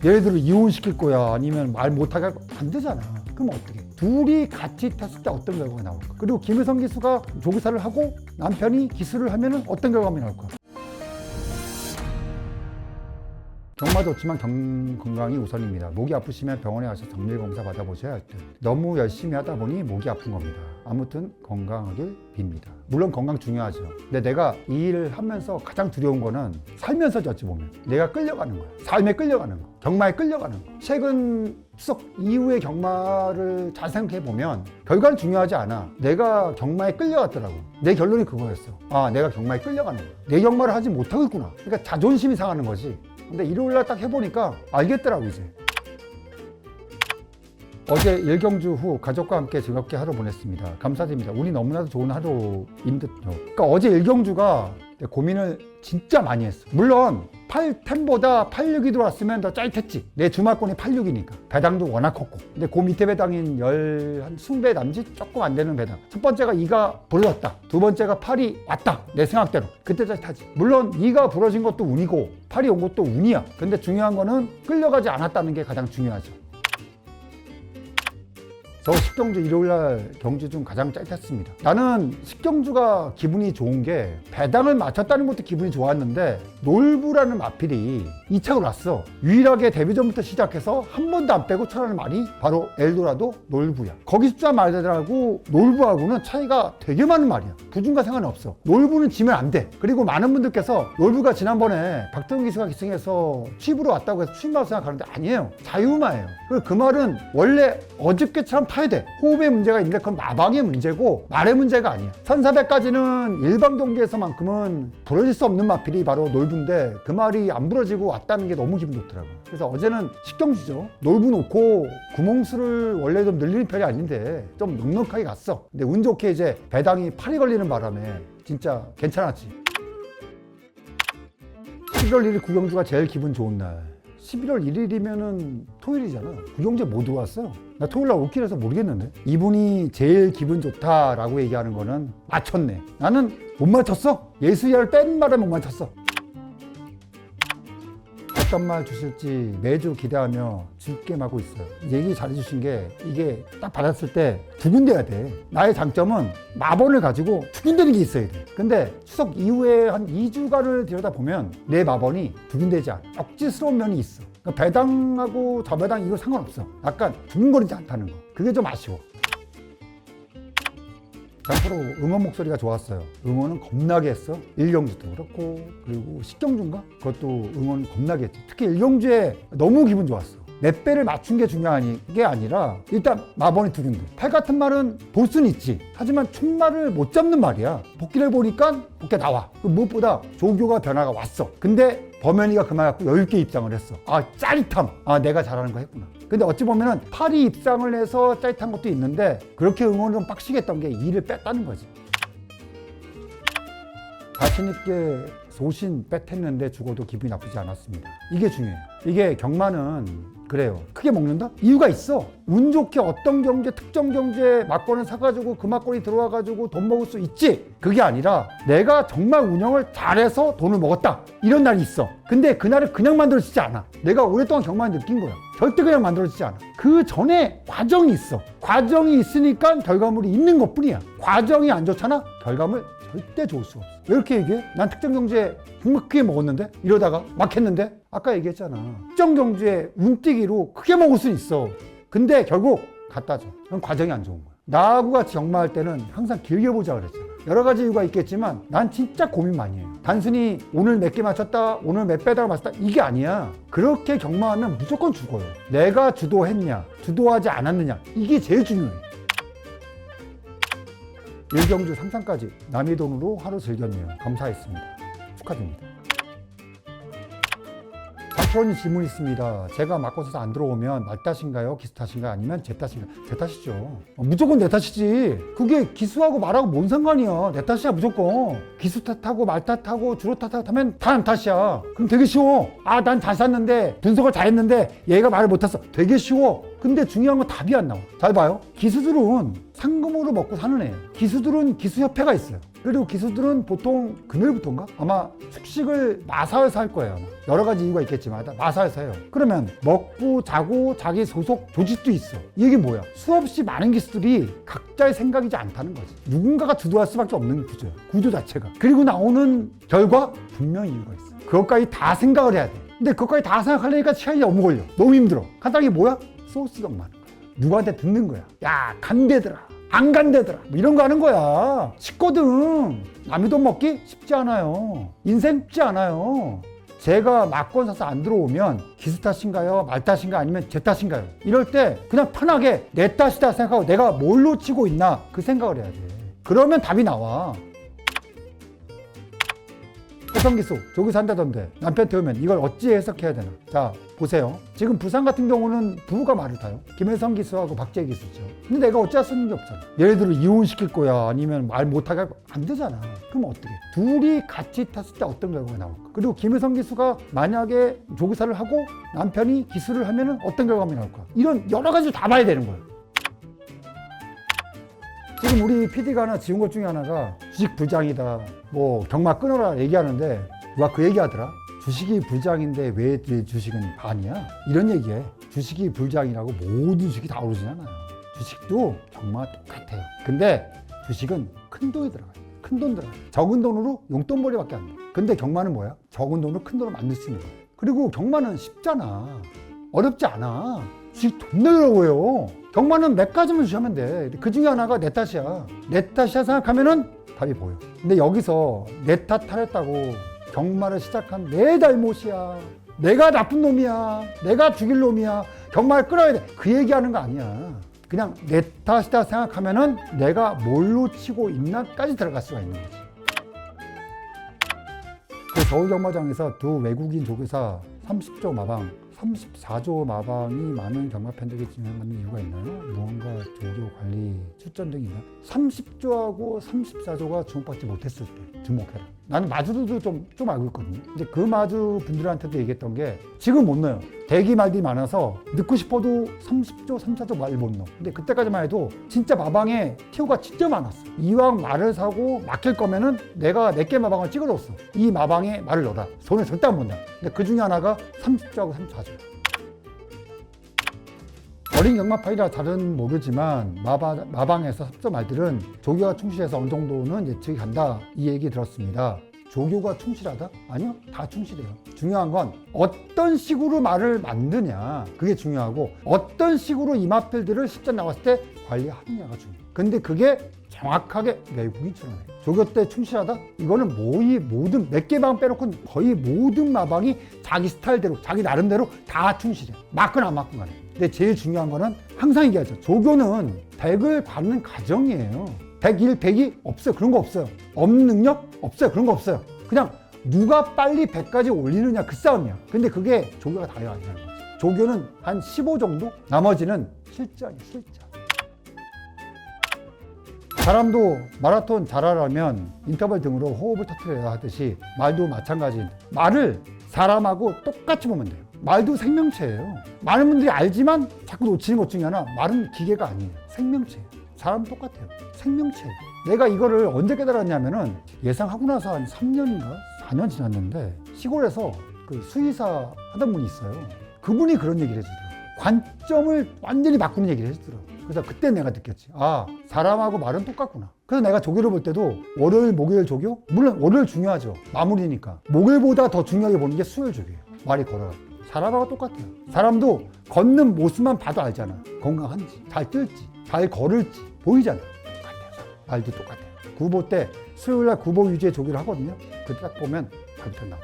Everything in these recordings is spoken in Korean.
들어 이혼시킬 거야 아니면 말 못하게 할 거야 안 되잖아 그럼 어떻게 둘이 같이 탔을 때 어떤 결과가 나올까 그리고 김혜성 기수가 조기사를 하고 남편이 기수를 하면은 어떤 결과가 나올까 경마 좋지만 경, 건강이 우선입니다. 목이 아프시면 병원에 가서 정밀 검사 받아보셔야 할 듯. 너무 열심히 하다 보니 목이 아픈 겁니다. 아무튼 건강하길 빕니다. 물론 건강 중요하죠. 근데 내가 이 일을 하면서 가장 두려운 거는 살면서 어찌 보면 내가 끌려가는 거야. 삶에 끌려가는 거. 경마에 끌려가는 거. 최근 추석 이후의 경마를 잘 생각해 보면 결과는 중요하지 않아. 내가 경마에 끌려갔더라고. 내 결론이 그거였어. 아, 내가 경마에 끌려가는 거야. 내 경마를 하지 못하고 있구나. 그러니까 자존심이 상하는 거지. 근데 일요일 날 딱 해보니까 알겠더라고 이제 어제 일경주 후 가족과 함께 즐겁게 하루 보냈습니다. 감사드립니다. 우리 너무나도 좋은 하루인 듯요. 그러니까 어제 일경주가 고민을 진짜 많이 했어. 물론 8템보다 86이 들어왔으면 더 짜릿했지. 내 주말권이 86이니까. 배당도 워낙 컸고. 근데 그 밑에 배당인 열한 20배 남짓 조금 안 되는 배당. 첫 번째가 2가 불렀다. 두 번째가 8이 왔다. 내 생각대로. 그때 짜릿하지. 물론 2가 부러진 것도 운이고 8이 온 것도 운이야. 근데 중요한 거는 끌려가지 않았다는 게 가장 중요하죠 저 식경주 일요일날 경주 중 가장 짜릿했습니다. 나는 식경주가 기분이 좋은 게 배당을 맞췄다는 것도 기분이 좋았는데 놀부라는 마필이 2차로 왔어. 유일하게 데뷔전부터 시작해서 한 번도 안 빼고 쳐라는 말이 바로 엘도라도 놀부야. 거기 숫자 말들하고 놀부하고는 차이가 되게 많은 말이야. 부준과 상관은 없어. 놀부는 지면 안 돼. 그리고 많은 분들께서 놀부가 지난번에 박태웅 기수가 기승해서 취입으로 왔다고 해서 취임하고 생각하는데 아니에요. 자유마예요. 그 말은 원래 어저께처럼 타야 돼. 호흡의 문제가 있는데 그건 마방의 문제고 말의 문제가 아니야. 1400까지는 일방 경기에서만큼은 부러질 수 없는 마필이 바로 놀부인데 그 말이 안 부러지고 왔다는 게 너무 기분 좋더라고. 그래서 어제는 식경주죠. 놀부 놓고 구멍수를 원래 좀 늘리는 편이 아닌데 좀 넉넉하게 갔어. 근데 운 좋게 이제 배당이 팔이 걸리는 바람에 진짜 괜찮았지. 11월 1일 구경주가 제일 기분 좋은 날. 11월 1일이면은 토요일이잖아. 구경제 못 들어왔어. 나 토요일 날 올길해서 모르겠는데. 이분이 제일 기분 좋다라고 얘기하는 거는 맞췄네. 나는 못 맞췄어. 예수야를 뺀 말에 못 맞췄어. 어떤 말 주실지 매주 기대하며 즐겜하고 있어요. 얘기 잘해주신 게 이게 딱 받았을 때 두근대야 돼. 나의 장점은 마번을 가지고 두근대는 게 있어야 돼. 근데 추석 이후에 한 2주간을 들여다보면 내 마번이 두근대지 않아. 억지스러운 면이 있어. 그러니까 배당하고 저배당 이거 상관없어. 약간 두근거리지 않다는 거. 그게 좀 아쉬워. 장프로 응원 목소리가 좋았어요. 응원은 겁나게 했어. 일경주 도 그렇고 그리고 식경주인가? 그것도 응원 겁나게 했지. 특히 일경주에 너무 기분 좋았어. 몇 배를 맞춘 게 중요한 게 아니라 일단 마번이 두근데 팔 같은 말은 볼 수는 있지 하지만 총말을 못 잡는 말이야 복귀를 보니까 복귀 나와 그 무엇보다 조교가 변화가 왔어 근데 범현이가 그말 갖고 여유 있게 입장을 했어 아 짜릿함 아 내가 잘하는 거 했구나 근데 어찌 보면은 팔이 입장을 해서 짜릿한 것도 있는데 그렇게 응원을 좀 빡시게 했던 게 일을 뺐다는 거지 자신있게 소신 빼텄는데 죽어도 기분이 나쁘지 않았습니다. 이게 중요해요. 이게 경마는 그래요. 크게 먹는다? 이유가 있어. 운 좋게 어떤 경제, 특정 경제 막권을 사가지고 그 막권이 들어와가지고 돈 먹을 수 있지. 그게 아니라 내가 정말 운영을 잘해서 돈을 먹었다. 이런 날이 있어. 근데 그날을 그냥 만들어지지 않아. 내가 오랫동안 경마를 느낀 거야. 절대 그냥 만들어지지 않아. 그 전에 과정이 있어. 과정이 있으니까 결과물이 있는 것 뿐이야. 과정이 안 좋잖아? 결과물 절대 좋을 수 없어. 왜 이렇게 얘기해? 난 특정 경제 정말 크게 먹었는데? 이러다가 막 했는데? 아까 얘기했잖아. 특정 경제에 운뛰기로 크게 먹을 수 있어. 근데 결국 갖다 줘. 그건 과정이 안 좋은 거야. 나하고 같이 경마할 때는 항상 길게 보자 그랬잖아. 여러 가지 이유가 있겠지만 난 진짜 고민 많이 해요. 단순히 오늘 몇 개 맞췄다, 오늘 몇 배당을 맞췄다 이게 아니야. 그렇게 경마하면 무조건 죽어요. 내가 주도했냐, 주도하지 않았느냐 이게 제일 중요해. 일경주 상상까지 남의 돈으로 하루 즐겼네요. 감사했습니다. 축하드립니다. 박프로님 질문 있습니다. 제가 맞고 서서 안 들어오면 말 탓인가요? 기수 탓인가요? 아니면 제 탓인가요? 제 탓이죠. 어, 무조건 내 탓이지. 그게 기수하고 말하고 뭔 상관이야. 내 탓이야 무조건. 기수 탓하고 말 탓하고 주로 탓하고 하면 다남 탓이야. 그럼 되게 쉬워. 아 난 잘 샀는데 분석을 잘했는데 얘가 말을 못 했어. 되게 쉬워. 근데 중요한 건 답이 안 나와. 잘 봐요. 기수들은 상금으로 먹고 사는 애예요. 기수들은 기수협회가 있어요. 그리고 기수들은 보통 금요일부터인가? 아마 숙식을 마사에서 할 거예요. 아마. 여러 가지 이유가 있겠지만 다 마사에서 해요. 그러면 먹고 자고 자기 소속 조직도 있어. 이게 뭐야? 수없이 많은 기수들이 각자의 생각이지 않다는 거지. 누군가가 주도할 수밖에 없는 구조야. 구조 자체가. 그리고 나오는 결과 분명히 이유가 있어. 그것까지 다 생각을 해야 돼. 근데 그것까지 다 생각하려니까 시간이 너무 걸려. 너무 힘들어. 간단하게 뭐야? 거야. 누구한테 듣는 거야. 야, 간대더라. 안 간대더라. 뭐 이런 거 하는 거야. 쉽거든. 남의 돈 먹기 쉽지 않아요. 인생 쉽지 않아요. 제가 막건 사서 안 들어오면 기수 탓인가요? 말 탓인가? 아니면 제 탓인가요? 이럴 때 그냥 편하게 내 탓이다 생각하고 내가 뭘로 치고 있나 그 생각을 해야 돼. 그러면 답이 나와. 해성기수 조기사 한다던데. 남편 태우면 이걸 어찌 해석해야 되나. 자 보세요. 지금 부산 같은 경우는 부부가 말을 타요. 김혜성 기수하고 박재 기수죠. 근데 내가 어찌할 수 있는 게 없잖아. 예를 들어 이혼시킬 거야 아니면 말 못하게 할 거야 안 되잖아. 그럼 어떻게 둘이 같이 탔을 때 어떤 결과가 나올까? 그리고 김혜성 기수가 만약에 조기사를 하고 남편이 기수를 하면 어떤 결과가 나올까? 이런 여러 가지를 다 봐야 되는 거예요 지금 우리 PD가 하나 지운 것 중에 하나가 주식 불장이다. 뭐 경마 끊어라 얘기하는데 누가 그 얘기하더라. 주식이 불장인데 왜내 주식은 반이야? 이런 얘기해. 주식이 불장이라고 모든 주식이 다 오르진 않아요. 주식도 경마와 똑같아요. 근데 주식은 큰 돈이 들어가요. 큰 돈 들어가요. 적은 돈으로 용돈벌이밖에 안 돼. 근데 경마는 뭐야? 적은 돈으로 큰 돈을 만들 수 있는 거야. 그리고 경마는 쉽잖아. 어렵지 않아. 주식 돈 내려고요. 경마는 몇 가지만 주시면 돼. 그 중에 하나가 내 탓이야. 내 탓이야 생각하면은 답이 보여. 근데 여기서 내 탓 하랬다고 경마를 시작한 내 잘못이야. 내가 나쁜 놈이야. 내가 죽일 놈이야. 경마를 끌어야 돼. 그 얘기하는 거 아니야. 그냥 내 탓이다 생각하면은 내가 뭘로 치고 있나까지 들어갈 수가 있는 거지. 그 서울경마장에서 두 외국인 조교사 30조 마방, 34조 마방이 많은 경마 팬들에게 진행하는 이유가 있나요? 무언가 조교 관리 등이 있나? 30조하고 34조가 주목받지 못했을 때 주목해라. 나는 마주들도 좀, 좀 알고 있거든요. 근데 그 마주 분들한테도 얘기했던 게 지금 못 넣어요. 대기 말들이 많아서 넣고 싶어도 30조, 34조 말 못 넣어. 근데 그때까지만 해도 진짜 마방에 티오가 진짜 많았어. 이왕 말을 사고 맡길 거면은 내가 몇 개 마방을 찍어줬어. 이 마방에 말을 넣어라. 손을 절대 안 본다. 근데 그 중에 하나가 30조하고 34조. 어린 경마파이라 잘은 모르지만 마바, 마방에서 섭저 말들은 조교가 충실해서 어느 정도는 예측이 간다 이 얘기 들었습니다. 조교가 충실하다? 아니요, 다 충실해요. 중요한 건 어떤 식으로 말을 만드냐 그게 중요하고 어떤 식으로 이마필들을 실전 나왔을 때 관리하느냐가 중요해요. 근데 그게 정확하게 외국인처럼 해요. 조교 때 충실하다? 이거는 모의 모든 몇 개방 빼놓고 거의 모든 마방이 자기 스타일대로 자기 나름대로 다 충실해. 맞건 안 맞건 간에. 근데 제일 중요한 거는 항상 얘기하죠. 조교는 100을 받는 과정이에요. 101, 100이 없어요. 그런 거 없어요. 없는 능력? 없어요. 그런 거 없어요. 그냥 누가 빨리 100까지 올리느냐 그 싸움이야. 근데 그게 조교가 다 해야 되는 거지. 조교는 한 15 정도? 나머지는 실전이 실전. 사람도 마라톤 잘하려면 인터벌 등으로 호흡을 터트려야 하듯이 말도 마찬가지. 말을 사람하고 똑같이 보면 돼요. 말도 생명체예요. 많은 분들이 알지만 자꾸 놓치는 것 중에 하나 말은 기계가 아니에요. 생명체예요. 사람 똑같아요. 생명체예요. 내가 이거를 언제 깨달았냐면은 예상하고 나서 한 3년인가 4년 지났는데 시골에서 그 수의사 하던 분이 있어요. 그분이 그런 얘기를 해주더라고요. 관점을 완전히 바꾸는 얘기를 해주더라고요. 그래서 그때 내가 느꼈지. 아, 사람하고 말은 똑같구나. 그래서 내가 조교를 볼 때도 월요일, 목요일 조교? 물론 월요일 중요하죠. 마무리니까. 목요일보다 더 중요하게 보는 게 수요일 조교예요. 말이 걸어가. 사람하고 똑같아요. 사람도 걷는 모습만 봐도 알잖아. 건강한지, 잘 뜰지, 잘 걸을지 보이잖아. 똑같아요. 말도 똑같아요. 구보 때 수요일 날 구보 유지의 조교를 하거든요. 그때 딱 보면 발표 나와.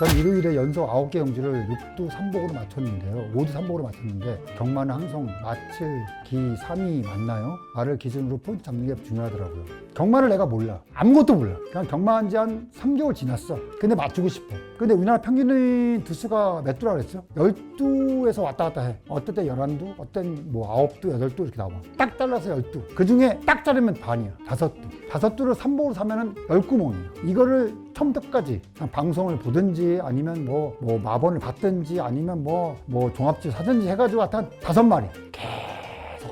전 일요일에 연속 9개 경주를 6두 3복으로 맞췄는데요. 5두 3복으로 맞췄는데 경마는 항상 마칠 기 3이 맞나요? 말을 기준으로 포인트 잡는 게 중요하더라고요. 경마를 내가 몰라. 아무것도 몰라. 그냥 경마한 지 한 3개월 지났어. 근데 맞추고 싶어. 근데 우리나라 평균의 두수가 몇 두라 그랬죠? 12에서 왔다 갔다 해. 어떨 때 11두, 어떤 뭐 9두, 8두 이렇게 나와. 딱 잘라서 12. 그 중에 딱 자르면 반이야. 5두. 5두를 3복으로 사면은 10구멍이야. 이거를 처음부터 까지 그냥 방송을 보든지 아니면 뭐, 뭐 마번을 받든지 아니면 뭐, 뭐 종합지 사든지 해가지고 하여튼 다섯 마리. 계속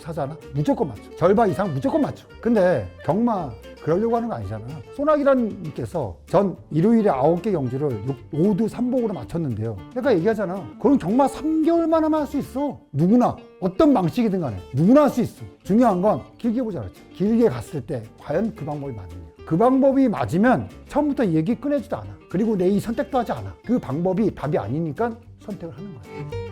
사잖아? 무조건 맞죠. 절반 이상 무조건 맞죠. 근데 경마 그러려고 하는 거 아니잖아. 소나기란 님께서 전 일요일에 아홉 개 경주를 모두 삼복으로 맞췄는데요. 내가 얘기하잖아. 그건 경마 3개월만 하면 할 수 있어. 누구나 어떤 방식이든 간에 누구나 할 수 있어. 중요한 건 길게 보자 그랬죠. 길게 갔을 때 과연 그 방법이 맞느냐. 그 방법이 맞으면 처음부터 얘기 꺼내지도 않아. 그리고 내 이 선택도 하지 않아. 그 방법이 답이 아니니까 선택을 하는 거야.